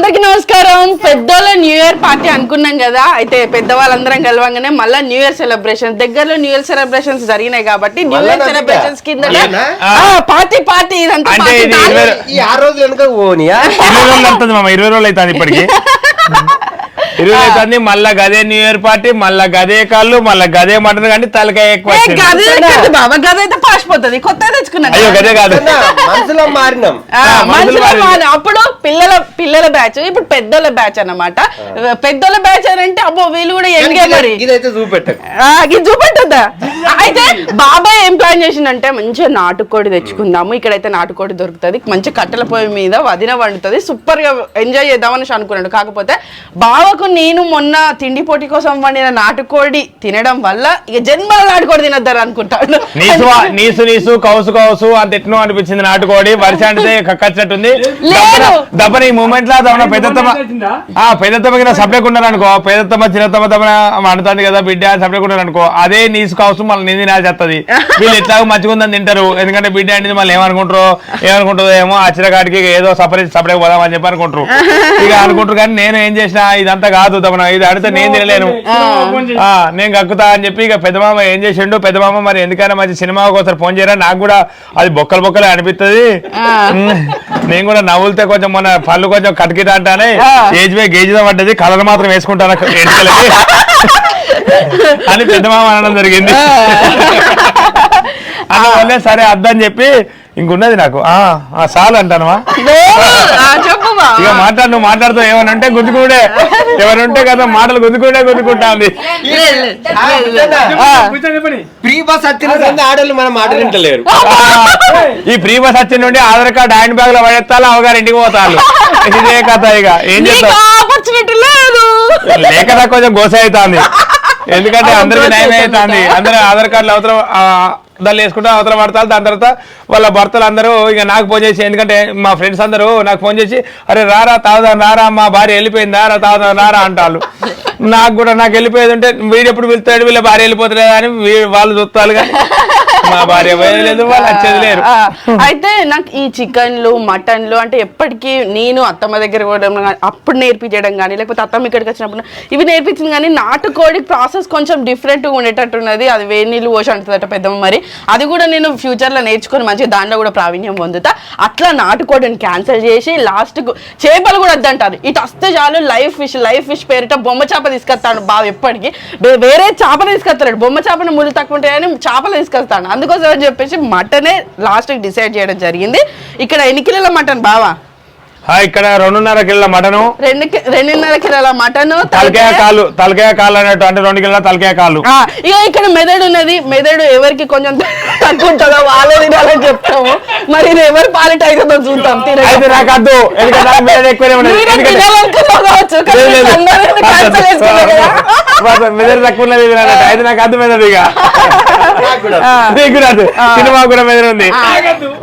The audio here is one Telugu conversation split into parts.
అందరికి నమస్కారం పెద్దోళ్ళ న్యూ ఇయర్ పార్టీ అనుకున్నాం కదా అయితే పెద్దవాళ్ళందరం కలవంగానే మళ్ళీ న్యూ ఇయర్ సెలబ్రేషన్ దగ్గరలో న్యూ ఇయర్ సెలబ్రేషన్స్ జరిగినాయి కాబట్టి న్యూ ఇయర్? సెలబ్రేషన్స్ కింద? పార్టీ పార్టీ ఇదంతా అంటే ఇది. ఇరవై- ఈ ఆరు రోజులు వెనుక పోనీయా ఇరవై రోజులు అవుతుంది మామ ఇరవై రోజులు అవుతుంది ఇప్పటికి ఇరవై మళ్ళా గదే న్యూ ఇయర్ పార్టీ మళ్ళా గదే కళ్ళు మళ్ళా గదే మటన్ కానీ తలకాయ ఎక్కువ బాబా గది అయితే పాసిపోతుంది కొత్త తెచ్చుకున్నాను. అయ్యో గదే కాదు. మనసులో మారినాం. అప్పుడు పిల్లల పిల్లల బ్యాచ్ ఇప్పుడు పెద్దోళ్ళ బ్యాచ్ అన్నమాట. పెద్దోళ్ళ బ్యాచ్ అని అంటే అబ్బో వీళ్ళు కూడా ఎంగే మరి. ఇదైతే చూపెట్టకు. ఆ, ఇది చూపెట్టద్దా? అయితే బాబాయ్ ఏం ప్లాన్ చేసిండంటే మంచిగా నాటుకోడి తెచ్చుకుందాము. ఇక్కడైతే నాటుకోడి దొరుకుతుంది. మంచి కట్టెల పొయ్యి మీద వదిన వండుతుంది. సూపర్గా ఎంజాయ్ చేద్దామని అనుకున్నాడు. కాకపోతే బావకు నేను మొన్న తిండి పోటీ కోసం వండిన నాటుకోడి తినడం వల్ల ఇక జన్మల నాటుకోడి తినద్దారు అనుకుంటాడు నీసు నీసు నీసు కౌసు కౌసు అంత ఎట్నో అనిపించింది నాటుకోడి. వరిస అంటే కక్కచ్చినట్టుంది. దప్పని ఈ మూమెంట్లో పెద్దత్తమ్మ ఆ పెద్దత్తమ్మ కింద సపరేట్ ఉన్నారు అనుకో. పెద్దత్తమ్మ చిన్నత్తమ్మ దమన అంటుంది కదా బిడ్డ సపరేట్ ఉన్నారు అనుకో. అదే నీసు కౌసు మళ్ళీ నింది నా చేస్తుంది వీళ్ళు ఎట్లాగో మంచిగా ఉందని తింటారు. ఎందుకంటే బిడ్డ అనేది మళ్ళీ ఏమనుకుంటారు ఏమనుకుంటారో ఏమో అచ్చిరకాడికి ఏదో సపరేట్ సపరేట్ పోదామని చెప్పి అనుకుంటారు. ఇక అనుకుంటారు కానీ నేను ఏం చేసినా ఇదంతా కాదు దమన ఇది అడిగితే నేను తినలేను. ఆ, నేను కక్కుతా అని చెప్పి ఇక పెద్దమామ ఏం చేసిండు? పెద్దమామ మరి ఎందుకైనా మంచి సినిమా ఒకసారి ఫోన్ చేయరా? నాకు కూడా అది బొక్కలు బొక్కలు అనిపిస్తుంది నేను కూడా నవ్వులతో కొంచెం మన పళ్ళు కొంచెం కటికిట అంటానే. ఏజ్ బై గేజ్ పడ్డది కలర్ మాత్రం వేసుకుంటాను ఎంటికలకి. అని పెద్దమామ అనడం జరిగింది. అందువల్లే సరే అద్దని చెప్పి ఇంకున్నది నాకు. చాలు అంటానవా? చెప్పు. బా. ఇక మాట్లాడు నువ్వు మాట్లాడుతూ ఏమని అంటే గుంజుకుడే ఎవరుంటే కదా మాటలు గుంజుకుంటే గుంజుకుంటా ఉంది బస్ వచ్చిన మనం ఈ ప్రీ బస్ వచ్చిన నుండి ఆధార్ కార్డు హ్యాండ్ బ్యాగ్లో పడేస్తాను అవగారు ఇంటికి పోతాను ఇదే కథ ఇక. ఏం లేదు. లేకదా కొంచెం గోస అవుతుంది. ఎందుకంటే అందరికి న్యాయం అవుతుంది. అందరూ ఆధార్ కార్డులు అవతల ఆ, దాన్ని వేసుకుంటే అవతల పడతారు. దాని తర్వాత వాళ్ళ భర్తలు అందరూ ఇక నాకు ఫోన్ చేసి ఎందుకంటే మా ఫ్రెండ్స్ అందరూ నాకు ఫోన్ చేసి అరే రారా తాగుదాం రారా మా భార్య వెళ్ళిపోయిందా? రా తాగుదాం రారా అంటారు నాకు కూడా నాకు వెళ్ళిపోయేది ఉంటే వీడు ఎప్పుడు వెళ్తాడు? వీళ్ళ భార్య వెళ్ళిపోతలేదు అని వాళ్ళు చూస్తారు కానీ మా భార్య పోయలేదు వాళ్ళు వచ్చేది లేరు. అయితే నాకు ఈ చికెన్లు మటన్లు అంటే ఎప్పటికీ నేను అత్తమ్మ దగ్గర గా- అప్పుడు నేర్పించడం కానీ లేకపోతే అత్తమ్మ ఇక్కడికి వచ్చినప్పుడు ఇవి నేర్పించింది కానీ నాటుకోడి ప్రాసెస్ కొంచెం డిఫరెంట్ ఉండేటట్టున్నది అది వేడి నీళ్ళు పోసి అంటుందట పెద్దమ్మ మరి. అది కూడా నేను ఫ్యూచర్లో నేర్చుకొని మంచిగా దాంట్లో కూడా ప్రావీణ్యం పొందుతా. అట్లా నాటుకోడిని క్యాన్సిల్ చేసి లాస్ట్కు చేపలు కూడా వద్దంటారు. ఇటు వస్తే చాలు లైఫ్ ఫిష్ లైఫ్ ఫిష్ పేరిట బొమ్మ చేప తీసుకొస్తాడు బావ ఎప్పటికీ. వేరే చేపలు తీసుకొస్తాడు. బొమ్మ చేపను ముళ్ళు తక్కువ ఉంటాయని చేపలు తీసుకొస్తాడు. అందుకోసం చెప్పేసి మటనే లాస్ట్కి డిసైడ్ చేయడం జరిగింది. ఇక్కడ ఎన్ని కిలోల మటన్ బావా? ఇక్కడ రెండున్నర కిలోల మటను. రెండు రెండున్నర కిలోల మటన్ తలకాయ కాలు తలకాయ కాలు అన్నట్టు అంటే రెండు కిలోల తలకాయ కాలు. ఆ, ఇక ఇక్కడ మెదడు ఉన్నది. మెదడు ఎవరికి కొంచెం తక్కువ ఉంటుందో వాళ్ళే తినాలని చెప్తాము. మరి ఇది ఎవరి పాలిట అవుతుందో చూద్దాం. అయితే నాకు అద్దు మెదడు తక్కువ ఉన్నది. అయితే నాకు అద్దు మెదడు ఇక. నాకు అద్దు సినిమా కూడా మెదడు ఉంది.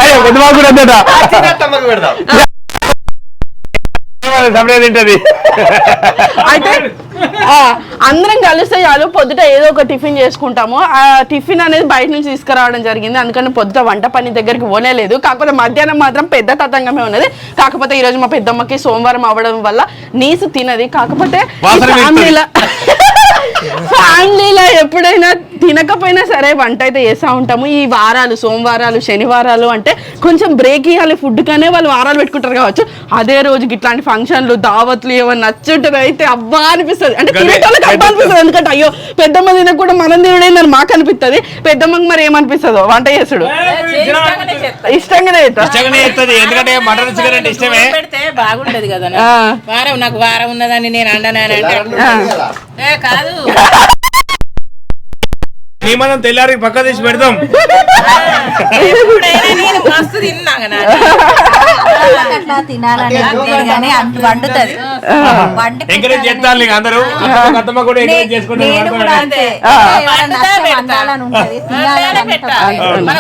అయ్యో కొద్దిమా కూడా సపరేట్ అయితే అందరం కలిస్తే చాలు పొద్దుట ఏదో ఒక టిఫిన్ చేసుకుంటాము. ఆ టిఫిన్ అనేది బయట నుంచి తీసుకురావడం జరిగింది. అందుకని పొద్దుట వంట పని దగ్గరికి పోనేలేదు. కాకపోతే మధ్యాహ్నం మాత్రం పెద్ద తతంగమే ఉన్నది. కాకపోతే ఈ రోజు మా పెద్దమ్మకి సోమవారం అవ్వడం వల్ల నీసు తినది. కాకపోతే. ఫ్యామిలీలో ఫ్యామిలీలో ఎప్పుడైనా తినకపోయినా సరే వంట అయితే చేస్తూ ఉంటాము. ఈ వారాలు సోమవారాలు శనివారాలు అంటే కొంచెం బ్రేక్ ఇవ్వాలి ఫుడ్ కానీ వాళ్ళు వారాలు పెట్టుకుంటారు కావచ్చు. అదే రోజుకి ఇట్లాంటి ఫంక్షన్లు దావత్లు ఏమన్నా నచ్చుంటుంది అయితే అబ్బా అనిపిస్తుంది. అంటే తినేటోళ్ళకి అబ్బా అనిపిస్తుంది. ఎందుకంటే అయ్యో పెద్దమ్మ తినకుండా మనం తినడేందని మాకు అనిపిస్తుంది. పెద్దమ్మకి మరి ఏమనిపిస్తుందో? వంట చేసుడు. ఇష్టంగానే చేస్తా. ఇష్టంగానే చేస్తుంది. ఎందుకంటే మటన్ చికెన్ అంటే ఇష్టమే. పెడితే బాగుంటది కదా. వారం నాకు వారం ఉన్నదని నేను అండనానంటే ఏ కాదు. నీ మనం తెల్లారి పక్క తీసి పెడతాం ఎంకరేజ్ చేస్తాను నీకు అందరూ. అత్తమ్మ కూడా ఎంకరేజ్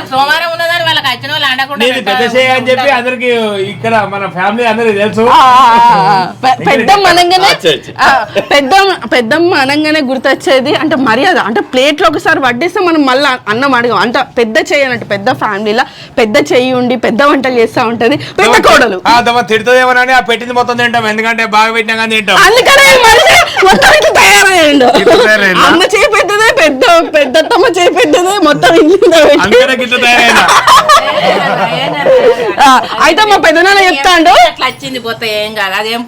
సోమవారం ఉన్నదని వాళ్ళకి వచ్చిన వాళ్ళు అండకుండా నీది పెద్ద. చేయ అని చెప్పి అందరికి ఇక్కడ మన ఫ్యామిలీ అందరికి తెలుసు. ఆ, ఆ, ఆ, పె- పెద్దమ్మ అనగానే అచ్చా, అచ్చా. ఆ, పెద్దమ్మ పెద్దమ్మ అనగానే గుర్తొచ్చేది. అంటే మర్యాద అంటే ప్లేట్లో ఒకసారి వడ్డిస్తే మనం మళ్ళీ అన్నం అడగం. అంత పెద్ద చేయాలంటే పెద్ద ఫ్యామిలీలో పెద్ద చెయ్యి ఉండి పెద్ద వంటలు చేస్తా ఉంటది. పెద్ద కోడలు. తిడుతుందేమోనని ఆ పెట్టింది మొత్తం తింటాం. ఎందుకంటే బాగా పెట్టినా కానీ తింటాం. అందుకనే మనిషి మొత్తం ఇట్లా తయారయ్యిండు? అమ్మ చేయి పెద్దదే పెద్ద పెద్దత్తమ్మ చేయి పెద్దదే మొత్తం అయితే మా పెద్దనాన్న చెప్తాండు. అట్లా వచ్చింది పోతే ఏం కాదు. అదేం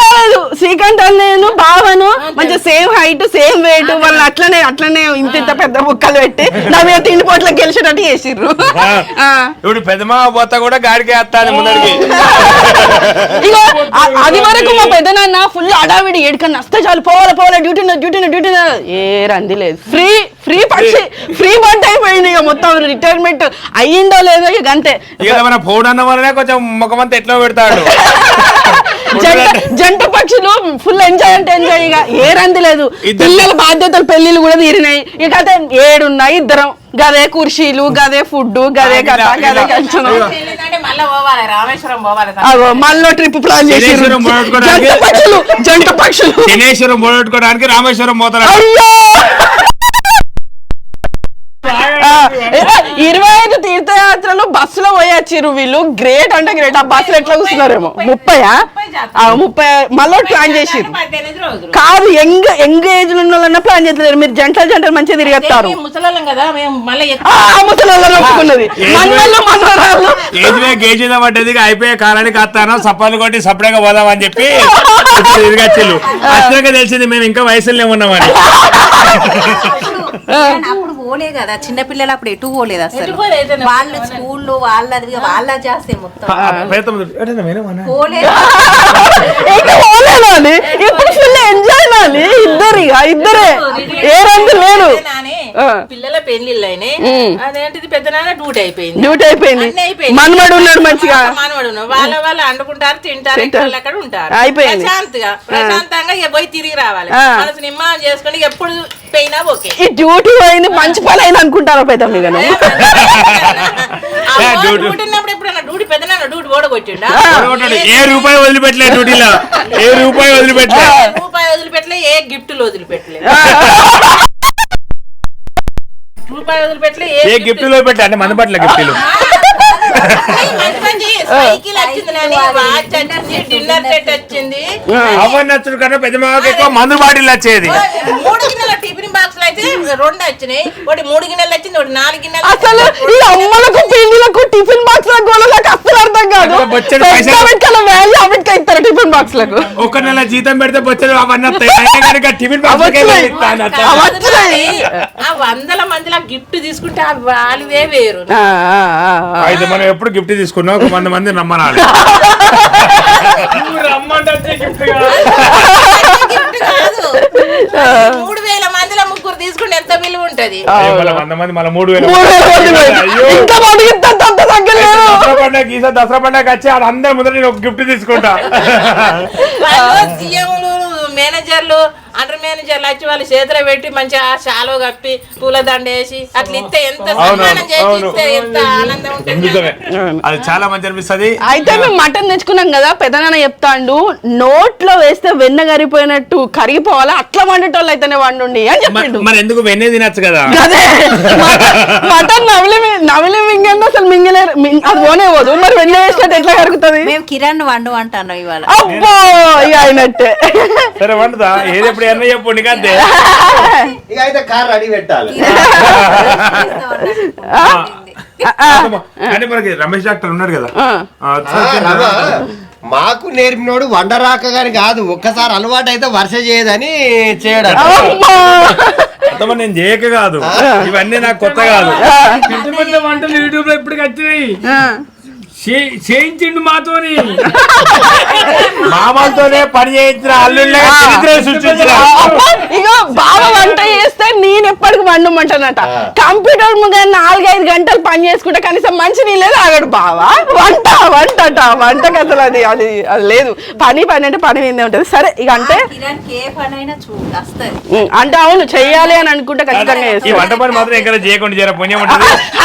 కాదు శ్రీకాంత్ నేను బావను మంచిగా సేమ్ హైట్ సేమ్ వెయిట్ వాళ్ళని అట్లనే అట్లనే ఇంత ఇంత పెద్ద ముక్కలు పెట్టి నా మీద తిండి పోట్ల గెలిచినట్టు చేసిర్రు. ఇప్పుడు పెద్దమా పోతా కూడా గాడికి వేస్తాను ముందరికి ఇగో అది వరకు మా పెద్దనాన్న ఫుల్ అడావిడి ఏడుకన్నా వస్తే చాలు పోవాలి పోవాలి డ్యూటీ డ్యూటీ డ్యూటీ ఏ రంది లేదు. ఫ్రీ ఫ్రీ పక్షి ఫ్రీ బట్ అయిపోయింది ఇక మొత్తం రిటైర్మెంట్ అయ్యిందో లేదో ఇక అంతే ఇక మన పౌడన్న వల్లనే కొంచెం ముఖమంతా ఎట్లా పెడతాడు? జంట జంట పక్షులు ఫుల్ ఎంజాయ్ అంటే ఎంజాయ్ ఇక ఏ రంది లేదు. పిల్లల బాధ్యతలు పెళ్ళిళ్ళు కూడా తీరినాయి. ఇక అదే ఏడున్నాయి ఇద్దరం. గదే కుర్చీలు గదే ఫుడ్ గదే కథ గదే కంచనం. మళ్ళా అగో ట్రిప్ ప్లాన్ చేసి జంట పక్షులు జంట పక్షులు. రామేశ్వరం పోతారు. ఇరవై ఐదు తీర్థయాత్రలు బస్సులో పోయొచ్చిర్రు వీళ్ళు. గ్రేట్ అంటే గ్రేట్ ఆ బస్సులో ఎట్లా కూర్చున్నారేమో ముప్పయా? ఆ, ముప్పై మళ్ళీ ప్లాన్ రోజులు. కాదు యంగ్ యంగ్ ఏజ్ ఉన్న వాళ్ళన్నా ప్లాన్ చేస్తలేరు. మీరు జంటలు జంటలు మంచిగా తిరిగేస్తారు అయిపోయే కాలానికి వస్తాను. సప్పాలు కొట్టి సపరేట్గా పోదాం అని చెప్పి తిరిగచ్చిల్లు అట్లాగే తెలిసింది మేము ఇంకా వయసులో ఉన్నామని. పోలే కదా. చిన్న పిల్లలు అప్పుడు ఎటు పోలేదు అసలు. వాళ్ళు స్కూల్లో వాళ్ళది వాళ్ళ చేస్తే మొత్తం. పోలేదు ఇంకా పోలేనాలి ఇప్పుడు ఫుల్ ఎంజాయ్ నాలి ఇద్దరు ఇక ఇద్దరే. ఏ రంగు లేరు. నాని ఆ. పిల్లల పెళ్ళిళ్ళు అయినాయి. అదేంటిది పెద్ద నాన్న డ్యూటీ అయిపోయింది. డ్యూటీ అయిపోయింది. అన్నీ అయిపోయింది. మనమడు ఉన్నాడు మంచిగా. మనవడు ఉన్నాడు. వాళ్ళ వాళ్ళు అండుకుంటారు తింటారు అక్కడ ఉంటారు. అయిపోయింది. ప్రశాంతంగా పోయి తిరిగి రావాలి. మనసు చేసుకుని ఎప్పుడు పోయినా ఓకే. ఈ డ్యూటీ పోయింది మంచి పని అయింది అనుకుంటారా పెద్ద మీద ఏ, ఎప్పుడన్నా ఓడగొట్టిండా రూపాయి వదిలిపెట్టలే డ్యూటీలో ఏ రూపాయి వదిలిపెట్టలే రూపాయి వదిలిపెట్టలే ఏ గిఫ్ట్లు వదిలిపెట్టలే రూపాయి వదిలిపెట్టలే ఏ గిఫ్ట్లు వదిలిపెట్టలే అంటే మన పట్ల గిఫ్ట్లు నాని డిన్నర్ సెట్ వచ్చింది అవన్నీ నచ్చుడు కన్నా పెద్ద మాకు ఎక్కువ మందు బాటిల్ వచ్చేది మూడు గిన్నెల టిఫిన్ బాక్స్ అయితే రెండు వచ్చినాయి ఒకటి మూడు గిన్నెలు వచ్చింది ఒకటి నాలుగు గిన్నెలు అసలు ఈ అమ్మలకు పెళ్ళిలకు టిఫిన్ బాక్స్లకు అర్థం కాదు. అక్కడ బొచ్చెడు పైసలు. పెద్ద వాల్యూ అవిటికి ఇస్తారు టిఫిన్ బాక్స్లకు ఒక నెల జీతం పెడితే బొచ్చలు అవన్నీ వస్తాయి. అయినా కనుక టిఫిన్ అవచ్చులే. ఆ వందల మందిలో గిఫ్ట్ తీసుకుంటే ఆ వాల్యూవే వేరు. ఆ, ఆ, ఆ, ఆ. అయితే మనం ఎప్పుడు గిఫ్ట్ తీసుకున్నాం ఒక వంద మంది రమ్మనాలి. గిఫ్ట్ కాదు. మూడు వేల ముగ్గురు తీసుకుంటే ఎంత విలువ ఉంటది? దసరా పండుగ ఈసారి దసరా పండుగ వచ్చి అందరి ముందర నేను ఒక గిఫ్ట్ తీసుకుంటా. మేనేజర్లు అండర్ మేనేజర్లు వచ్చి వాళ్ళు చేతిలో పెట్టి మంచిగా షాలో కప్పి పూలదండ వేసి అట్లా ఇస్తే ఎంత సన్మానం చేసి. ఇస్తే ఎంత ఆనందం ఉంటుంది. అది చాలా మంచి అనిపిస్తుంది. అయితే మేము మటన్ తెచ్చుకున్నాం కదా పెదనాన్న చెప్తాండు నోట్లో వేస్తే వెన్న కరిగిపోయినట్టు కరిగిపోవాలా? అట్లా వండేటోళ్ళు అయితేనే వండుండి అని చెప్పిండు. మరి ఎందుకు వెన్నే తినచ్చు కదా? అదే. మటన్- నవిలి నవిలి మింగండి అసలు మింగలేరు మింగ- అది పోనే పోదు. మరి వెన్న వేసినట్టు ఎట్లా కరుగుతుంది? మేము కిరణ్ వండు అంటాను ఇవాళ. అబ్బో ఇక అయినట్టే. సరే వండుదా? ఏది ఎప్పుడు ఎన్న చెప్పు నీకు అంతే ఇక అయితే కార్ రెడీ పెట్టాలి. అంటే మనకి రమేష్ డాక్టర్ ఉన్నాడు కదా. మాకు నేర్పినోడు వండరాక గాని కాదు ఒక్కసారి అలవాటు అయితే వర్ష చేయదని చేయడం. నేను చేయక కాదు. ఇవన్నీ నాకు కొత్త కాదు. వంటలు యూట్యూబ్లో ఇప్పటికి వచ్చినాయి. చేయించిండు మాతోని. మామలతోనే పని చేయించిన అల్లుళ్ళే ఇగో బావ వంట చేస్తే నేను ఎప్పటికి వండమంటానట. కంప్యూటర్ ముందు నాలుగైదు గంటలు పని చేసుకుంటే కనీసం మంచి నీళ్ళే తాగడు బావ. వంట వంటట వంటకి అసలు అది అది అది లేదు. పని పని అంటే పని మీదే ఉంటది. సరే ఇక అంటే అంటే అవును చెయ్యాలి అని అనుకుంటే ఖచ్చితంగా ఈ చేస్తాను వంట పని మాత్రం ఎక్కడ చేయకుండా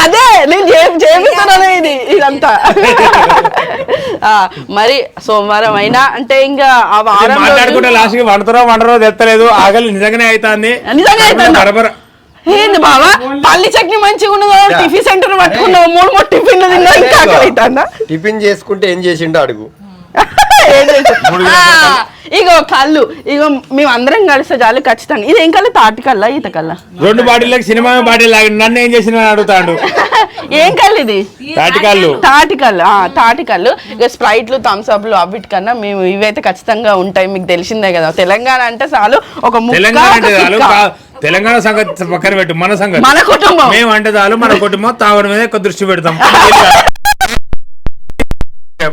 అదే నేను చే- చేపిస్తాననే ఇది ఇదంతా. మరి సోమవారం అయినా అంటే ఇంకా ఆ వారం మాట్లాడుకుంటే లాస్ట్కి వండుతారో వండరో తెత్తలేదు. ఆకలి నిజంగానే అవుతాంది నిజంగా అవుతుందా? బరబర ఏంది బావా? పల్లి చట్నీ మంచిగా ఉన్నదో? టిఫిన్ సెంటర్ పట్టుకున్నావు మూడు మూడు టిఫిన్లు తిన్నా ఇంకా టిఫిన్ చేసుకుంటే ఏం చేసిండో అడుగు. ఇగో కళ్ళు ఇగో మేము అందరం కలిస్తే చాలు ఖచ్చితంగా. ఇది ఏం కళ్ళు? తాటి కల్లా ఈత కల్లా రెండు బాటిళ్ళకి సినిమా బాటిల్ లాగి నన్ను ఏం చేసిన అడుగుతాడు. ఏం కళ్ళు ఇది? తాటికాళ్ళు తాటి కళ్ళు ఆ, తాటి కళ్ళు. ఇక స్ప్రైట్లు థమ్స్ అప్లు అవిటికన్నా మేము ఇవైతే ఖచ్చితంగా ఉంటాయి మీకు తెలిసిందే కదా. తెలంగాణ అంటే చాలు ఒక ముక్క తెలంగాణ సంగతి పక్కన పెట్టు మన సంగతి. మన కుటుంబం. మేము అంటే చాలు మన కుటుంబం తాగడం మీద ఎక్కువ దృష్టి పెడతాం.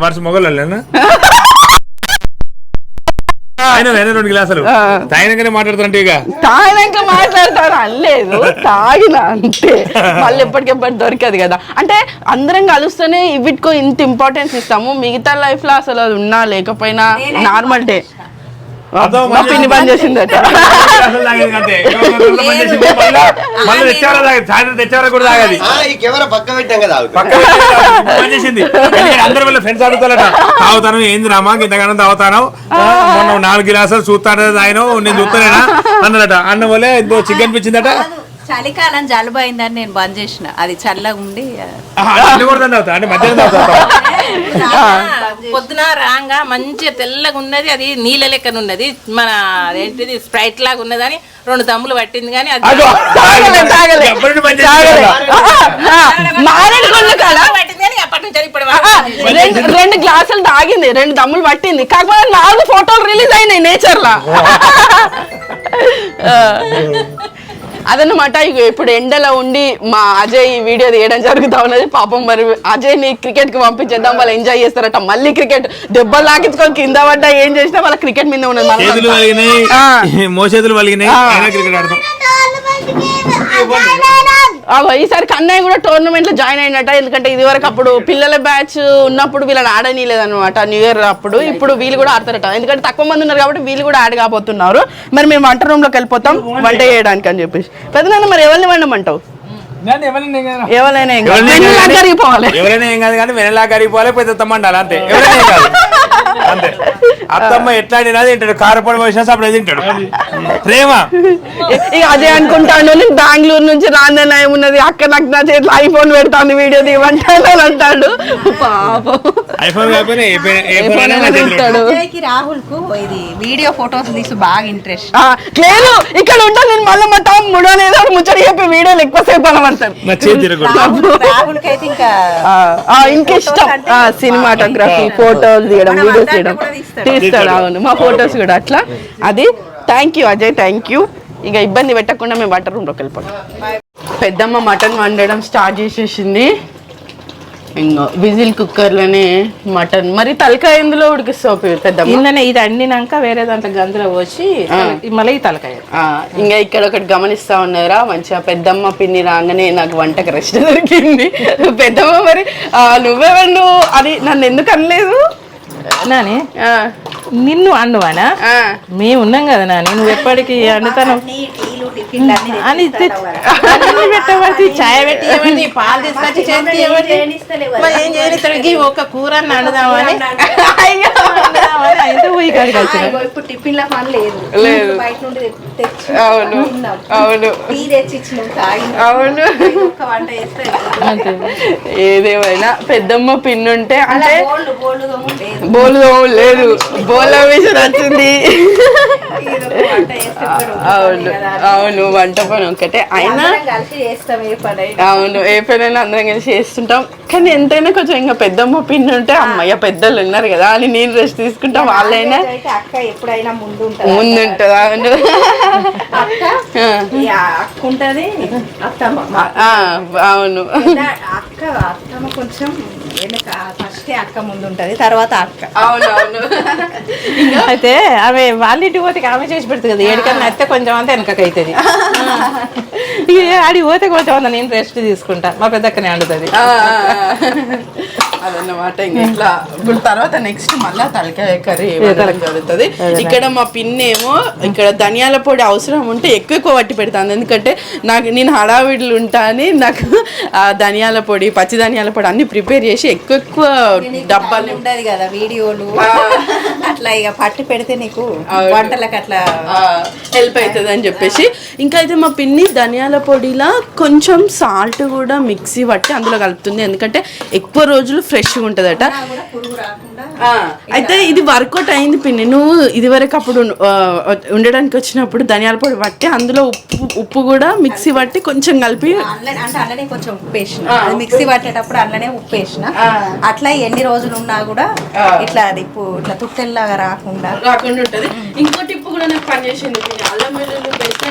వర్ష మొగలేనా ఆయన రెండు గ్లాసులు. తాగినాకనే మాట్లాడుతుంటే ఇక. తాగినాక మాట్లాడతాను అనలేదు. తాగిన అంతే. మళ్ళీ ఎప్పటికెప్పటి దొరకదు కదా. అంటే అందరం కలుస్తేనే వీటికో ఇంత ఇంపార్టెన్స్ ఇస్తాము. మిగతా లైఫ్లో అసలు అది ఉన్నా లేకపోయినా నార్మల్ డే మా పిన్ని బంద్ చేసిందట. మళ్ళా తెచ్చేవారా తాగేది సాయంత్రం తెచ్చేవారా కూడా తాగేది. ఆ, ఈ కెమెరా పక్క పెట్టాం కదా ఆగు. పక్క పెట్టేది కాదు. బంద్ చేసింది. అందరి వల్ల ఫ్రెండ్స్ అడుగుతారట. తాగుతాను ఏంది రామా ఇంతగానో తాగుతాను? మొన్న నాలుగు గిలాసులు చూస్తాను ఆయన నేను చూస్తానేనా అన్నదట. అన్న వల్లే ఇంకో చికెన్ కాదు, చలికాలం జలుబు అయిందని నేను బంద్ చేసిన. అది చల్లగా ఉండి పొద్దున రాంగా మంచిగా తెల్లగా ఉన్నది అది నీళ్ళ లెక్కన ఉన్నది. మన అదేంటిది స్ప్రైట్ లాగా ఉన్నదని రెండు తమ్ములు పట్టింది కానీ రెండు గ్లాసులు తాగింది రెండు దమ్ములు పట్టింది. కాకపోతే నాలుగు ఫోటోలు రిలీజ్ అయినాయి నేచర్ లా ఇక ఇప్పుడు ఎండలో ఉండి మా అజయ్ ఈ వీడియో తీయడం జరుగుతా ఉన్నది. పాపం మరి అజయ్ని క్రికెట్కి పంపించేద్దాం వాళ్ళు ఎంజాయ్ చేస్తారట. మళ్ళీ క్రికెట్ దెబ్బలు లాగించుకొని కింద పడ్డా ఏం చేసినా వాళ్ళ క్రికెట్ మీద ఉన్నది. అయినా క్రికెట్ ఆడతాం. ఈసారి కన్నయ్య కూడా టోర్నమెంట్లో జాయిన్ అయినట్ట ఎందుకంటే ఇది వరకు అప్పుడు పిల్లల బ్యాచ్ ఉన్నప్పుడు వీళ్ళని ఆడనీలేదు అనమాట న్యూ ఇయర్ అప్పుడు. ఇప్పుడు వీళ్ళు కూడా ఆడతారట. ఎందుకంటే తక్కువ మంది ఉన్నారు కాబట్టి వీళ్ళు కూడా ఆడ కాబోతున్నారు. మరి మేము వంట రూమ్లోకి వెళ్ళిపోతాం వంట చేయడానికి అని చెప్పేసి. పెద్దనాన్న మరి ఎవరిని వండమంటావు? ఎవరిని నేను ఎవరైనా ఏం కాదు. కానీ వెనలా కరిగిపోవాలి పెద్ద తమ్మండాలి అంతే. ఎవరైనా కాదు. అంతే. అత్తమ్మ ఎట్లా తినది తింటాడు కారపొడి పోసినా అప్పుడు తింటాడు. ప్రేమ. ఇక అదే అనుకుంటాను నేను బెంగళూరు నుంచి రాందన్న ఏమున్నది అక్క నాకు నా చేతిలో ఐఫోన్ పెడతాను వీడియో తీయమంటాను అని అంటాడు. పాపం. ఐఫోన్ కాకపోయినా ఏ పే- ఏ ఏ ఫోన్ అయినా ఫోన్ అయినా నా చేతిలో తింటాడు. అజయ్కి రాహుల్కు ఇది వీడియో ఫొటోస్ తీసి బాగా ఇంట్రెస్ట్. ఆ, లేదు ఇక్కడ ఉంటా నేను మళ్ళీ మా తమ్ముడు అనేది ఒకటి ముచ్చట చెప్పి వీడియోలు ఎక్కువసేపు అనబడతాను నా చేతి తిరగకూడదు. రాహుల్కి అయితే ఇంకా ఆ, ఆ, ఇంకిష్టం సినిమాటోగ్రఫీ ఫోటోలు తీయడం తీయడం కూడా తీస్తాడు. అవును. మా ఫోటోస్ కూడా అట్లా. అది thank you Ajay thank you. ఇక ఇబ్బంది పెట్టకుండా మేము బట్టర్ రూమ్లోకి వెళ్ళిపోతాం. పెద్దమ్మ మటన్ వండడం స్టార్ట్ చేసేసింది. ఇంకా విజిల్ కుక్కర్లోనే మటన్. మరి తలకాయ ఎందులో ఉడికిస్తావు పెద్దమ్మ? ఇందనే ఇది అండినాక వేరే దాంట్లో గంజలో పోసి మళ్ళీ తలకాయ. ఇంకా ఇక్కడ ఒకటి గమనిస్తా ఉన్నారా? మంచిగా పెద్దమ్మ పిన్ని రాగానే నాకు వంటకు రెస్ట్ దొరికింది. పెద్దమ్మ మరి నువ్వెవరు నువ్వు? అది నన్ను ఎందుకు అనలేదు? నాని నిన్ను అండువానా. మేము ఉన్నాం కదా నాని నువ్వు ఎప్పటికీ అండుతాను అని పెట్టబట్టి చాయ్ పెట్టి పాలు తీసుకొచ్చి ఏం ఒక కూర అన్న వండుదామని అయ్యో. వండుదామని అయితే పోయి కాడికి వచ్చిన ఇప్పుడు టిఫిన్ల పని లేదు. లేదు. బయట నుండి తెచ్చి అవును. అవును. టీ తెచ్చి ఇచ్చినాం తాగి అవును. ఒక్క వంట చేస్తే అంతే. ఏదేమైనా పెద్దమ్మ పిన్ ఉంటే అలా అంటే బోలు లేదు. బోల విషయం వచ్చింది అవును అవును వంట పని ఒక్కటే. అయినా. అవును ఏ పనైనా అందరం కలిసి చేస్తుంటాం. కానీ ఎంతైనా కొంచెం ఇంకా పెద్దమ్మ పిన్ ఉంటే అమ్మయ్య పెద్దలు ఉన్నారు కదా అని నేను రెస్ట్ తీసుకుంటా. వాళ్ళైనా ఎప్పుడైనా ముందు ఉంటుంది ముందుంటుంది? అవును. అవును అక్క కొంచెం వెనక ఫస్ట్ అక్క ముందు ఉంటది తర్వాత అక్క. అవును అవును అయితే ఆమె వాళ్ళ ఇంటికి పోతే ఆమె చేసి పెడుతుంది కదా ఏడికన్నా అయితే కొంచెం అంతా వెనకకైతుంది ఆడికి పోతే కొంచెం అంత నేను రెస్ట్ తీసుకుంటా మా పెద్దక్కనే వండుతుంది. అదన్నమాట ఇంకా ఇట్లా ఇప్పుడు తర్వాత నెక్స్ట్ మళ్ళా తలకాయ కర్రీ జరుగుతుంది. ఇక్కడ మా పిన్ని ఏమో ఇక్కడ ధనియాల పొడి అవసరం ఉంటే ఎక్కువ ఎక్కువ పట్టి పెడతాను. ఎందుకంటే నాకు నేను హడావిడిలు ఉంటా అని నాకు ఆ ధనియాల పొడి పచ్చి ధనియాల పొడి అన్ని ప్రిపేర్ చేసి ఎక్కువ ఎక్కువ డబ్బాలు ఉండదు కదా వీడియోలు. అట్లా ఇక పట్టి పెడితే నీకు వంటలకు అట్లా హెల్ప్ అవుతుంది అని చెప్పేసి. ఇంకా అయితే మా పిన్ని ధనియాల పొడిలా కొంచెం సాల్ట్ కూడా మిక్సీ పట్టి అందులో కలుపుతుంది. ఎందుకంటే ఎక్కువ రోజులు ఫ్రెష్గా ఉంటుందట. అయితే ఇది వర్కౌట్ అయింది పిన్ని. నువ్వు ఇది వరకు అప్పుడు ఉండడానికి వచ్చినప్పుడు ధనియాల పొడి పట్టి అందులో ఉప్పు ఉప్పు కూడా మిక్సీ పట్టి కొంచెం కలిపి అంటే కొంచెం ఉప్పు వేసిన. మిక్సీ పట్టేటప్పుడు అందులోనే ఉప్పు వేసిన. అట్లా ఎన్ని రోజులు ఉన్నా కూడా ఇట్లా అది ఇట్లా తుట్టెల్లాగా రాకుండా. రాకుండా ఉంటది. ఇంకో టిప్పు కూడా నాకు పనిచేసింది. అల్లం వెల్లుల్లి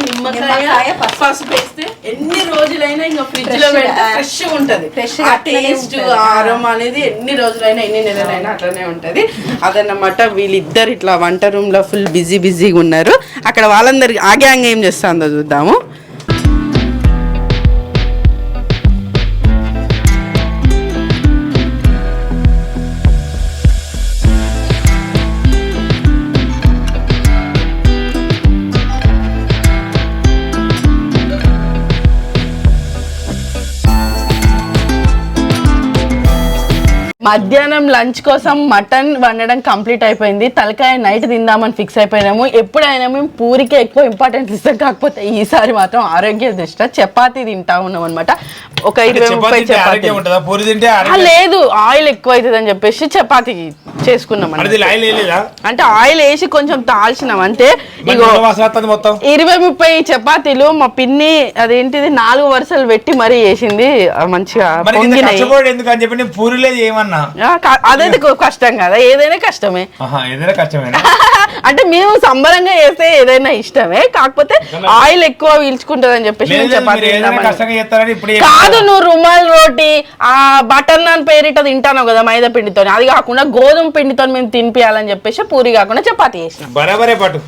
నిమ్మకాయ పసుపు. వేస్తే ఎన్ని రోజులైనా ఇంకా ఫ్రిడ్జ్లో పెడితే ఫ్రెష్ ఉంటది. అట్లనే టేస్ట్. ఆరం అనేది ఎన్ని రోజులైనా ఎన్ని నెలలైనా అట్లనే ఉంటది. అదన్నమాట వీళ్ళిద్దరు ఇట్లా వంట రూమ్లో ఫుల్ బిజీ బిజీగా ఉన్నారు. అక్కడ వాళ్ళందరికి ఆ గ్యాంగ్ ఏం చేస్తుందో చూద్దాము. మధ్యాహ్నం లంచ్ కోసం మటన్ వండడం కంప్లీట్ అయిపోయింది. తలకాయ నైట్ తిందామని ఫిక్స్ అయిపోయినాము. ఎప్పుడైనా మేము పూరికే ఎక్కువ ఇంపార్టెన్స్ ఇస్తాం. కాకపోతే ఈసారి మాత్రం ఆరోగ్య దృష్ట్యా చపాతీ తింటా ఉన్నాం అనమాట ఒక ఇరవై ముప్పై చపాతీ ఆ, లేదు. ఆయిల్ ఎక్కువ అవుతుంది అని చెప్పేసి చపాతీ చేసుకున్నాం అన్నమాట. అంటే ఆయిల్ వేసి కొంచెం తాల్చినాం అంటే ఇగో వాసన మొత్తం. ఇరవై ముప్పై చపాతీలు మా పిన్ని అదేంటిది నాలుగు వరుసలు పెట్టి మరీ చేసింది ఆ, మంచిగా మరి ఇంత పొంగినాయి. కష్టపడి ఎందుకు అని చెప్పి నేను పూరిలేదు ఏమన్నా ఆ, క- అదైతే కొ- కష్టం కదా ఏదైనా కష్టమే ఏదైనా కష్టమేనా అంటే మేము సంబరంగా చేస్తే ఏదైనా ఇష్టమే. కాకపోతే ఆయిల్ ఎక్కువ పీల్చుకుంటది అని చెప్పేసి చపాతీ కాదు నువ్వు రుమాల్ రోటీ ఆ బటర్ నాన్ పేరిట తింటాను కదా మైదా పిండితో అది కాకుండా గోధుమ పిండితో మేము తినిపియాలని చెప్పేసి పూరి కాకుండా చపాతీ చేసినాం. బరాబరే పట్టు.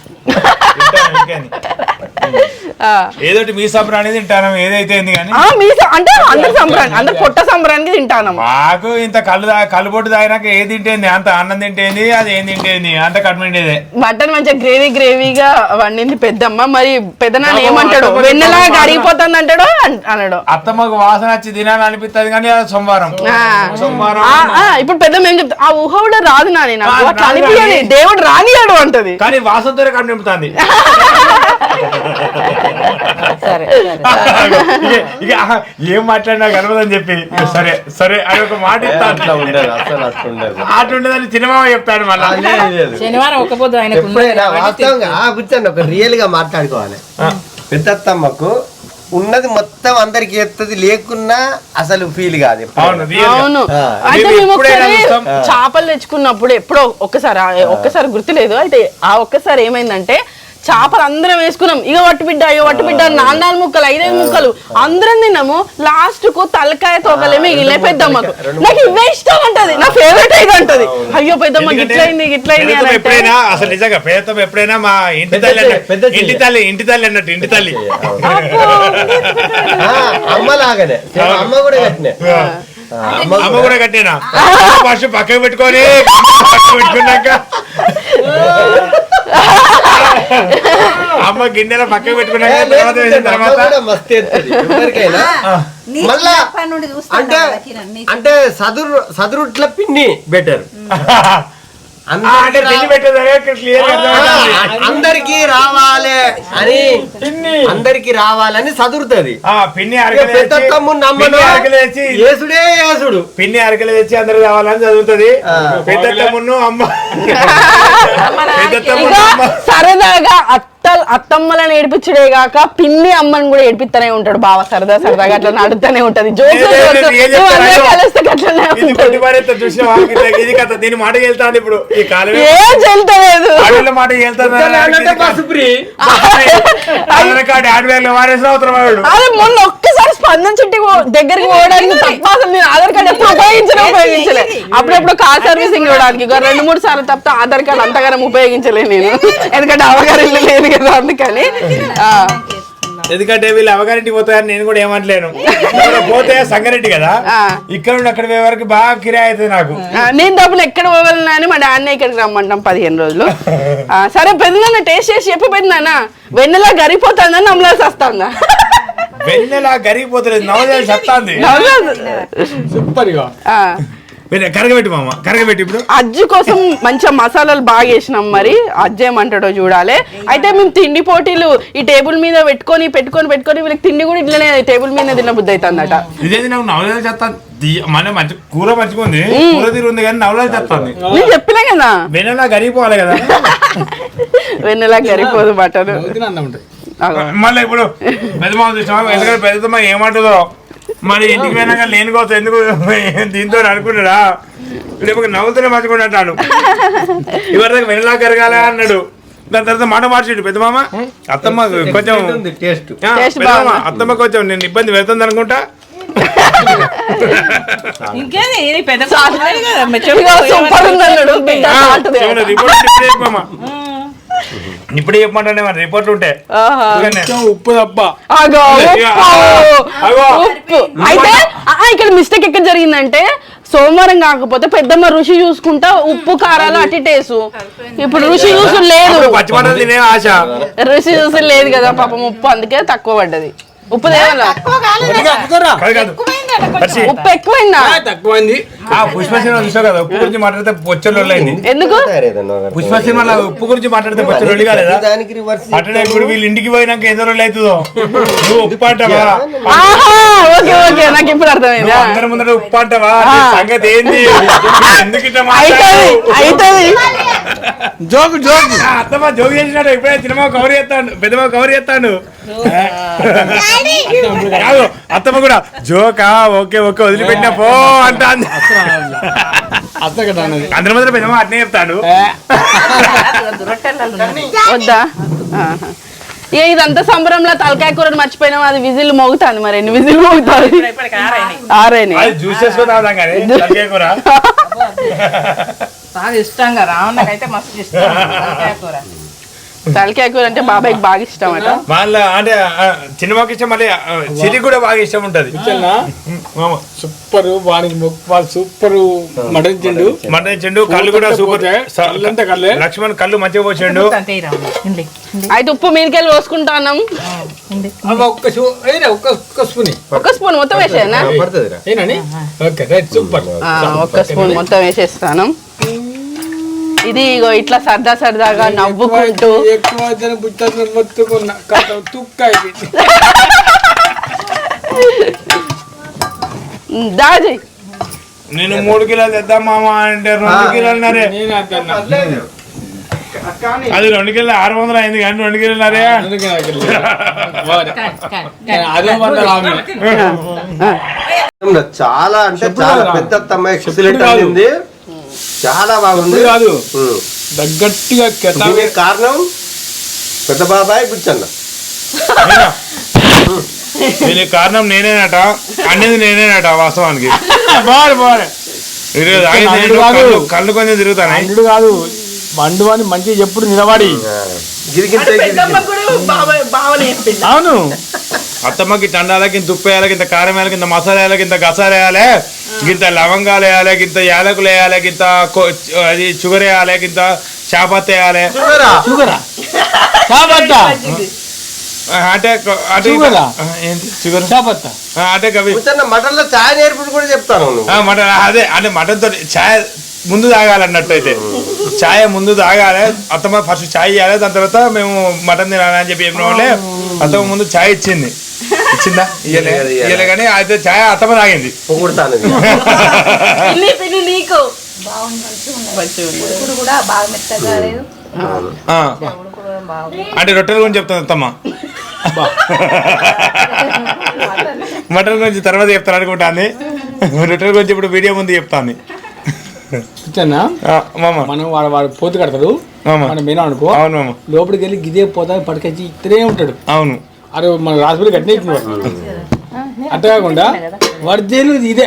తింటాను ఇంకేంది. ఆ. ఏదోటి మీ సంబరం అనేది తింటాను ఏదైతే ఏంది కానీ. ఆ, మీ స- అంటే అందరు సంబరానికి అందరు పొట్ట సంబరానికి తింటాను మాకు ఇంత కళ్ళు తా- కళ్ళు పొట్టు తాగినాక ఏది తింటేంది? అంత అన్నం తింటేంది అది ఏం తింటేంది? అంత కట్టుమిండేదే మటన్ మంచిగా గ్రేవీ గ్రేవీగా వండింది పెద్దమ్మ. మరి పెద్దనాన్న ఏమంటాడు? వెన్నెలా కరిగిపోతుంది అంటాడు అన్- అనడు. అత్తమ్మకు వాసన వచ్చి తినాలని అనిపిస్తుంది కానీ సోమవారం. ఆ. సోమవారం ఇప్పుడు పెద్దమ్మ ఏం చెప్తా ఆ ఊహ కూడా రాదు నాని నాకు. అట్లా రాని. దేవుడు రానియాడు అంటది. కానీ ఇక ఆహా, ఏం మాట్లాడినా కలవదని చెప్పి సరే సరే అని ఒక మాట అట్లా ఇస్తాను ఉండదు అసలు అట్లా ఉండదు. అటు ఉండదని సినిమా చెప్తాడు మళ్ళా. శనివారం ఒక పొద్దు ఆయనకు ఎప్పుడైనా వాస్తవంగా ఒక రియల్గా మాట్లాడుకోవాలి పెద్దత్తమ్మకు ఉన్నది మొత్తం అందరికి ఎత్తది లేకున్నా అసలు ఫీల్ కాదు. అవును. అయితే మేము ఒకసారి. చేపలు తెచ్చుకున్నప్పుడు ఎప్పుడో ఒక్కసారి ఒక్కసారి గుర్తులేదు. అయితే ఆ ఒక్కసారి ఏమైందంటే చేపలు అందరం వేసుకున్నాం. ఇక వట్టు బిడ్డ ఇక వట్టు బిడ్డ నాలుగు నాలుగు ముక్కలు ఐదైదు ముక్కలు. అందరం తిన్నాము. లాస్ట్కు తలకాయ తోకలే మిగిలిన పెద్దమ్మకు నాకు ఇవే ఇష్టం అంటది. నా ఫేవరెట్ ఇది అంటది. అయ్యో పెద్దమ్మ గిట్లయింది పేదతమ్మ అని ఎప్పుడైనా అసలు నిజంగా పేదతం ఎప్పుడైనా మా ఇంటి పెద్ద తల్లి. ఇంటి తల్లి ఇంటి తల్లి అన్నట్టు ఇంటి తల్లి. అమ్మ లాగానే. అమ్మ కూడా కట్టినే. ఆ, అమ్మ అమ్మ కూడా. కట్టేనా? ఫస్ట్ పక్కకు పెట్టుకొని పెట్టుకున్నాక. అమ్మ గిన్నెల పక్కకు పెట్టుకున్నాక తర్వాత వేసిన తర్వాత మస్తు ఎవరికైనా. మళ్ళా అంటే సదురు సదురుట్ల పిన్ని బెటర్. అందరికి రావాలి. అని అందరికి రావాలని చదురుతుంది పిన్ని పెద్ద తమ్ముడు నమ్మను. యేసుడే యేసుడు. పిన్ని అరకలు తెచ్చి అందరు కావాలని చదువుతుంది. పెద్ద తమ్మును అమ్మ. పెద్ద తమ్ముడు సరదాగా అత్త అత్తమ్మలను ఏడిపించడే గాక పిన్ని అమ్మని కూడా ఏడిపిస్తూనే ఉంటాడు బావ సరదా సరదాగా అట్లా నడుతూనే ఉంటది మాట ఇప్పుడు ఈ ఏం చెల్తలేదు అదే మొన్న ఒక్కసారి స్పందన చుట్టి దగ్గరికి పోవడానికి తప్ప అసలు నేను ఆధార్ కార్డు ఎప్పుడు ఉపయోగించలే ఉపయోగించలే అప్పుడప్పుడు కార్ సర్వీసింగ్ ఇవ్వడానికి ఒక రెండు మూడు సార్లు తప్ప ఆధార్ కార్డు అంతగానం ఉపయోగించలే నేను ఎందుకంటే అవగాహన ఇల్లు లేదు కదా అందుకని. ఆ. ఎందుకంటే వీళ్ళు అవగారింటికి పోతారని నేను కూడా ఏమంటలేను పోతే సంగారెడ్డి కదా. ఇక్కడ నుండి అక్కడ పోయే వరకు బాగా కిరాయి అవుతుంది నాకు. ఆ, నేను డబ్బులు ఎక్కడ పోవాలన్నా అని మా డాన్ని ఇక్కడికి రమ్మంటాం పదిహేను రోజులు. ఆ, సరే పెద్దనాన్న టేస్ట్ చేసి చెప్పి పెద్దనాన్న వెన్నెలా గరిపోతుందని నమ్మలాల్సి వస్తుందా? వెన్నెలా గరిగిపోతలేదు నవదేవి సత్తాంది. సూపర్ ఇక ఆ, వెన్నె- కరగబెట్టు మామ కరగబెట్టి ఇప్పుడు. అజ్జు కోసం మంచిగా మసాలాలు బాగా వేసినాం మరి. అజ్జు ఏమంటాడో చూడాలి. అయితే మేము తిండి పోటీలు ఈ టేబుల్ మీద పెట్టుకొని పెట్టుకొని పెట్టుకొని వీళ్ళకి తిండి కూడా ఇట్లనే టేబుల్ మీద తిన్న బుద్ధి అవుతుందట ఇదేంది నాకు మన మంచి కూర ఉంది కూర తీరు ఉంది కానీ నవదేవి సత్తాంది నేను చెప్పినా కదా? వెన్నెలా గరిగిపోవాలి కదా? వెన్నెలా గరిపోదు బట్టలు. వదిన అన్నం ఉంటుంది. మళ్ళీ ఇప్పుడు పెద్దమ్మ చూసామా ఎందుకంటే పెద్దమ్మ ఏమంటుందో? మరి ఇంటికి పోయినాక లేని కోసం ఎందుకు దీంతో అనుకున్నాడా లేకపోతే నవ్వుతూనే మంచిగా అంటాడు ఇవరిదాకా వెనలా కరగాల అన్నాడు దాని తర్వాత మాట మార్చిండు పెద్ద మామ అత్తమ్మ కొంచెం? అత్తమ్మ కొంచెం నేను ఇబ్బంది పెడుతుంది అనుకుంటా ఇంకేది పెద్ద ఇప్పుడే చెప్పమంటే మరి రిపోర్ట్లు ఉంటాయి ఉప్పు తప్ప. ఉప్పు. అయితే ఇక్కడ మిస్టేక్ ఎక్కడ జరిగిందంటే సోమవారం కాకపోతే పెద్దమ్మ రుచి చూసుకుంటా ఉప్పు కారాలు అటు టేసు ఇప్పుడు రుచి చూసు లేదు. రుచి చూసి లేదు కదా పాపం ఉప్పు అందుకే తక్కువ పడ్డది. ఉప్పు. ఉప్పు ఎక్కువైందా? తక్కువైంది. ఆ పుష్ప సినిమా చూసావు కదా? ఉప్పు గురించి మాట్లాడితే పొచ్చలు అయింది ఎందుకు? పుష్ప సినిమాలో ఉప్పు గురించి మాట్లాడితే పొచ్చలు కాలేదా దానికి రివర్స్ అట్లనే ఇప్పుడు వీళ్ళు ఇంటికి పోయినాక ఏదో రోజులు అవుతుందో? నువ్వు ఉప్పు అంటావా? ఆహా ఓకే ఓకే నాకు ఇప్పుడు అర్థమైందా. అందరి ముందర ఉప్పు అంటావా? సంగతి ఏంది? ఎందుకు ఇట్లా జోకు జోకు. అత్తమ్మ జోగి చేసినాడు. ఇప్పుడే సినిమా కవర్ చేస్తాడు. పెద్దమ్మ కవర్ చేస్తాడు. కాదు అత్తమ్మ కూడా జోకా? ఓకే ఓకే వదిలిపెట్టినా పో అంటా అందరి పెద్దమ్మ అట్నే చెప్తాడు. వద్దా. ఇక ఇదంతా సంబరంలో తలకాయ కూరని మర్చిపోయినాం అది విజిల్ మోగుతాంది మరి. ఎన్ని విజిల్ మోగుతాది ఆరైనాయి. అది జ్యూస్ చేసుకొని కూర. బాగా ఇష్టంగా. రావణకైతే మస్తు ఇష్టం. కూర. తలకాయ కూర అంటే బాబాయ్కి బాగా ఇష్టం అట వాళ్ళ అంటే ఆ, చిన్నమాకి ఇష్టం మళ్ళీ ఆ, సిరి కూడా బాగా ఇష్టం ఉంటది. సూపర్ వానికి మొక్క సూపర్ మటన్ తిండు మటన్ చెండు కళ్ళు కూడా సూపర్ కళ్ళంతా కళ్ళే లక్ష్మణ్ కళ్ళు మంచిగా పోసిండు అయితే ఉప్పు మీదకెళ్ళి పోసుకుంటాను ఒక్క ఒక్క ఒక్క స్పూన్ ఒక స్పూన్ మొత్తం ఏనని ఓకే రైట్ సూపర్ ఆ, ఒక్క స్పూన్ మొత్తం వేసేస్తాను ఇది ఇగో ఇట్లా సరదా సరదాగా నవ్వుకుంటూ. దాజయ్ నేను మూడు కిలోలు తెద్దాం మామ అంటే రెండు కిలోలున్నారే అది రెండు కిలో ఆరు వందలు అయింది కానీ రెండు కిలోలున్నారే చాలా అంటే చాలా పెద్ద అమ్మాయి ఎక్సలెంట్ అయింది చాలా బాగుంది. ఇప్పుడు కాదు కెతా దీనికి కారణం పెద్ద బాబాయ్ బుచ్చన్న. దీనికి కారణం నేనేనట అనేది నేనేనట వాస్తవానికి. బాగా బాగా. కళ్ళు- కొంచెం తిరుగుతాయి మండు కాదు. మండు అని మంచిగా చెప్పుడు నిలబడి. అవును. అత్తమ్మకి తండాలకి ఇంత ఉప్పు వేయాలి ఇంత కారం వేయాలి ఇంత మసాలా వేయాలి ఇంత గసాలు వేయాలి ఇంత లవంగాలు వేయాలి ఇంత యాలకులు వేయాలి ఇంత అది షుగర్ వేయాలి ఇంత చాపత్తి వేయాలి. షుగరా? చాపత్త? అంటే అంటే షుగరా? ఆ, ఏంటి? షుగర్? చాపత్త? ఆ, అంటే కవి మటన్లో ఛాయ్ నేర్పుడు కూడా చెప్తాను మటన్ అదే అంటే మటన్ తోటి ఛాయ్ ముందు తాగాలన్నట్టు అయితే ఛాయ్ ముందు తాగాలి అత్తమ్మ ఫస్ట్ ఛాయ్ ఇవ్వాలి దాని తర్వాత మేము మటన్ తినాలి అని చెప్పి చెప్పిన వాళ్ళే అత్తమ్మ ముందు ఛాయ్ ఇచ్చింది. ఇచ్చిందా? ఇయ్యలే. కానీ అయితే ఛాయ్ అత్తమ్మ తాగింది పొగుడుతాను నీకు. ఇప్పుడు కూడా బాగా మెత్తగా లేదు. ఆ. అంటే రొట్టెల గురించి చెప్తాను అత్తమ్మ. మటన్ గురించి తర్వాత చెప్తాను అనుకుంటాను రొట్టెల గురించి ఇప్పుడు వీడియో ముందు చెప్తాను కూర్చోన్నా ఆ, మామ. మనం వాడు వాడు పోతు కడతాడు. మామ. మనం పోయినాం అనుకో. అవును మామ. లోపలికి వెళ్ళి గిదే పోతా పట్టుకొచ్చి ఇక్కడే ఉంటాడు. అవును. అరే మన రాజపల్లి కట్టిన ఇచ్చినాడు. అంతే కాకుండా వాడి జైలు ఇదే.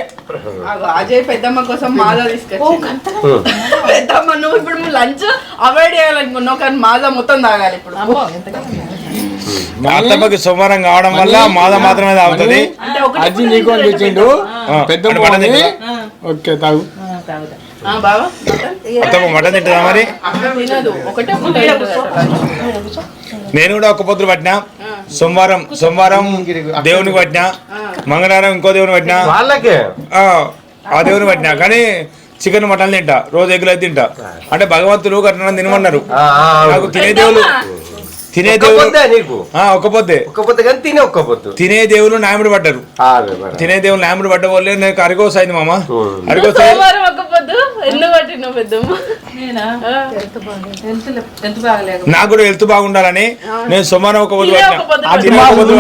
అజయ్ పెద్దమ్మ కోసం మాదా తీసుకొచ్చి పెద్దమ్మ నువ్వు ఇప్పుడు లంచ్ అవాయిడ్ చేయాలనుకున్నావు కానీ మాదా మొత్తం తాగాలి ఇప్పుడు. అత్తమ్మకి సోమవారం కావడం వల్ల మాద మాత్రమే తాగుతుంది. అజ్జి నీకు అని తెచ్చిండు పెద్ద? ఓకే తాగు. ఆ, బావా అత్తమ్మ మటన్ తింటుందా మరి. నేను కూడా ఒక్క పొద్దులు పట్టినా. సోమవారం సోమవారం దేవునికి పట్టినా మంగళవారం ఇంకో దేవుని పట్టినా వాళ్ళకే? ఆ, ఆ దేవుని పట్టినా కానీ చికెన్ మటన్ తింటా రోజు ఎగ్గులు అయితే తింటా. అంటే భగవంతుడు కట్టిన తినమన్నారు. నాకు తినే దేవులు తినే దేవులు పొద్దే ఒక్క తినే ఒక్క పొద్దు. తినే దేవులు నాయముడు పడ్డారు. తినే దేవులు నాయముడు పడ్డ వాళ్ళే నాకు అరిగోస్ అయింది మామ. అరిగోస్ నాకు కూడా హెల్త్ బాగుండాలని నేను సోమవారం ఒక పొద్దు పట్టినా. దేవుడు దేవుడు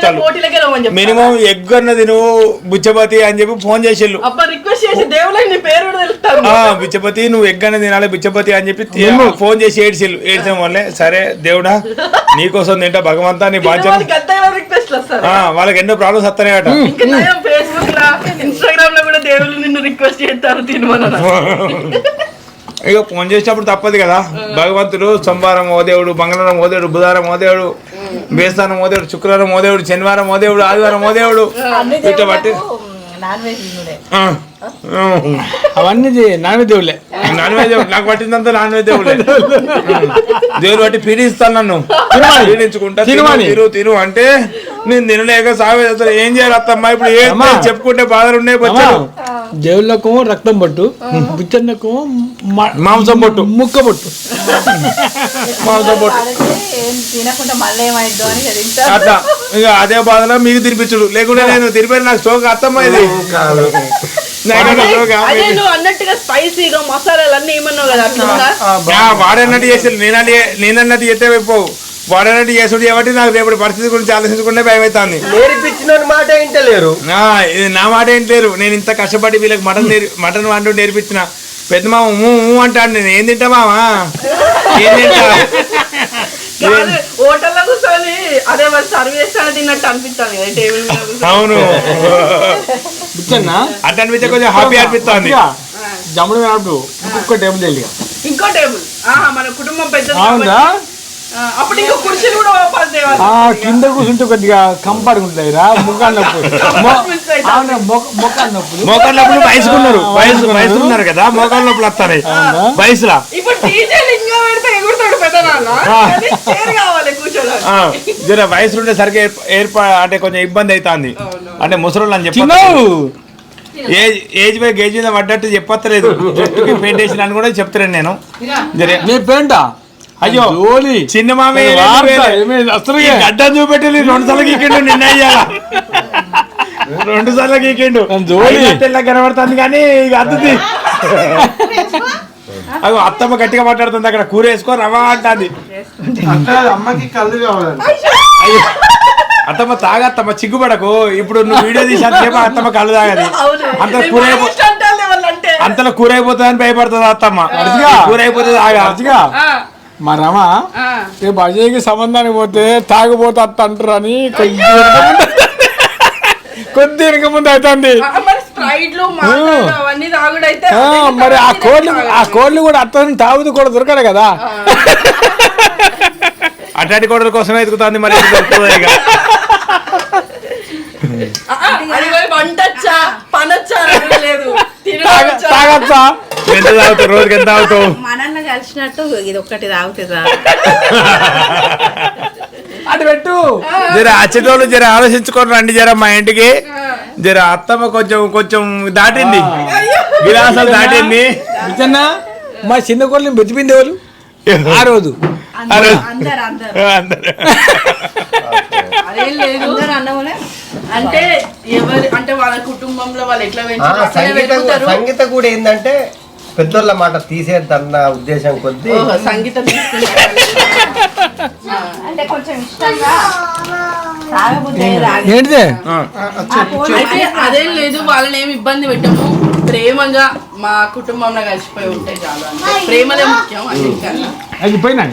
దేవుడు మినిమం ఎగ్ అన్నది నువ్వు బుచ్చపతి అని చెప్పి ఫోన్ చేసిళ్ళు. అబ్బా రిక్వెస్ట్ చేసి దేవుళ్ళకి నీ పేరు కూడా తెలుస్తారు ఆ బిచ్చపతి నువ్వు ఎగ్ అన్నది తినాలి బిచ్చపతి అని చెప్పి ఫోన్ చేసి ఏడ్చిల్లు. ఏడ్చడం వల్లే సరే దేవుడా నీకోసం తింటా భగవంతా నీ బాధ్యత వాళ్ళకి ఎన్నో ప్రాబ్లమ్స్ ఫేస్బుక్ లా ఇన్స్టాగ్రామ్లో కూడా దేవుళ్ళు నిన్ను రిక్వెస్ట్ చేస్తారు తినమని ఇక ఫోన్ చేసినప్పుడు తప్పదు కదా. భగవంతుడు సోమవారం ఓ దేవుడు మంగళవారం ఓ దేవుడు బుధవారం ఓ దేవుడు బేస్తానం ఓ దేవుడు శుక్రవారం ఓ దేవుడు శనివారం ఓ దేవుడు ఆదివారం ఓ దేవుడు. ఇట్లా బట్టి నాన్ వెజ్. అవన్నీ నాన్ వెజ్ నాకు పట్టిందంతా నాన్ వెజ్ దేవుడే దేవుడు బట్టి పీడిస్తాను నన్ను. పీడించుకుంటా తిను తినమని. తిను అంటే నేను తినలేక సాగు అసలు ఏం చేయాలి అత్తమ్మా? ఇప్పుడు ఏం. చెప్పుకుంటే బాధలు ఉన్నాయి బొచ్చలు. దేవుళ్ళకు రక్తం పట్టు బుచ్చన్నకు మ- మాంసం పొట్టు. ముక్క పొట్టు. మాంసం పొట్టు. అట్లా. ఇక అదే బాధలో మీకు తినిపించుడు. లేకుంటే నేను తిరిపోయి నాకు ఇది. నువ్వు అన్నట్టుగా స్పైసీగా మసాలాలు అన్ని ఏమన్నావు కదా వాడన్నట్టు చేసి నేనన్నట్టు నేనన్నట్టు చేస్తే పోవు. వాడన్నట్టు చేసుడు కాబట్టి నాకు రేపటి పరిస్థితి గురించి ఆలోచించుకుంటే భయం అవుతుంది నేర్పించిన మాట ఇది నా మాట ఏంటి లేరు నేను ఇంత కష్టపడి వీళ్ళకి మటన్ నేర్ మటన్ వండు నేర్పించిన. పెద్ద మామ ఊ ఊ అంటాడు నేను. ఏం తింటా మామా? ఏం తింటా? కాదు, హోటల్లో కూర్చొని అదే మరి సర్వ్ చేస్తాను తిన్నట్టు అనిపిస్తాను కదా టేబుల్ మీద కూర్చొని. అవును. అట్ట అనిపించే కొంచెం హ్యాపీ అనిపిస్తుంది ఇక జమ్ముడు టేబుల్ ఇంకో టేబుల్. మన కుటుంబం. ఆ, అప్పుడు ఇంకో కుర్చీలు కూడా ఆ కింద కూర్చుంటే కొద్దిగా కంఫర్ట్ ఉంటుంది రా ముఖాన్ని నొప్పులు. ముఖాన్ని నొప్పులు. మోకాళ్ళ నొప్పులు వయసుకున్నారు వయసు వయసుకున్నారు కదా మోకాళ్ళ నొప్పులు వస్తాయి వయసులా ఇప్పుడు డీజే లింగా పెడితే ఎగురుతాడు పెద్ద కావాలి కూర్చోడానికి. జర వయసు ఏర్ప- అంటే కొంచెం ఇబ్బంది అవుతుంది అంటే ముసలోళ్ళు అని చెప్పి ఏజ్ ఏజ్ బై గేజ్ మీద పడ్డట్టు చెప్పత్తలేదు. జుట్టుకి పెయింట్ వేసిన అని కూడా చెప్తున్నాను నేను. జరే నీ పేంట అయ్యో జోలి. చిన్న మామే వార్త, ఏమీ అసలు గడ్డ చూపెట్టి రెండు సార్లు గీకిండు నిన్న అయ్యాల రెండు సార్లు గీకిండు. జోలి. కనబడుతుంది కానీ ఇక అద్దుది అగో అత్తమ్మ గట్టిగా మాట్లాడుతుంది అక్కడ కూర వేసుకో రవా అంటుంది. అమ్మకి కళ్ళు కావాలండి అయ్యో అత్తమ్మ తాగత్తమ్మ చిగ్గుపడకు. ఇప్పుడు నువ్వు వీడియో తీసాను అత్తమ్మ కళ్ళు తాగది. అంత కూర అంతలో కూర అయిపోతుందని భయపడుతుంది అత్తమ్మ. కూర అయిపోతుంది ఆగా మా రమ ఆ. రేపు అజయ్కి సంబంధానికి పోతే తాగిపోతే అత్త అంటారు అని కొద్ది కొద్ది వెనక ముందు అవుతుంది ఆ, మరి ఆ, మరి ఆ కోళ్ళు ఆ కోళ్ళు కూడా అత్తని తాగుతూ కూడా దొరకదు కదా. అట్లాంటి కోడల కోసమే ఎదుగుతుంది మరి వంటొచ్చా? పనొచ్చా? లేదు తాగొచ్చా? ఎంత తాగుతావు? రోజుకి ఎంత తాగుతావు? మనన్న కలిసినట్టు ఇది ఒక్కటి తాగుతుంది అటు పెట్టు. జర అచ్చటోళ్ళు జర ఆలోచించుకొని రండి జర మా ఇంటికి. జర అత్తమ్మ కొంచెం కొంచెం దాటింది. విలాసాలు దాటింది. నిజన్న మా చిన్న కోళ్ళని బెతిపింది వాళ్ళు ఆ రోజు. అంటే ఎవరు అంటే వాళ్ళ కుటుంబంలో వాళ్ళు ఎట్లా సంగీత కూడా ఏంటంటే పెద్దోళ్ళ మాట తీసేద్దన్న ఉద్దేశం కొద్దీ సంగీతం అంటే కొంచెం ఇష్టంగా ఏంటిదే? అదేం లేదు వాళ్ళని ఏమి ఇబ్బంది పెట్టము. ప్రేమగా మా కుటుంబంలో కలిసిపోయి ఉంటే చాలు అంటే ప్రేమలే ముఖ్యం అది పోయినా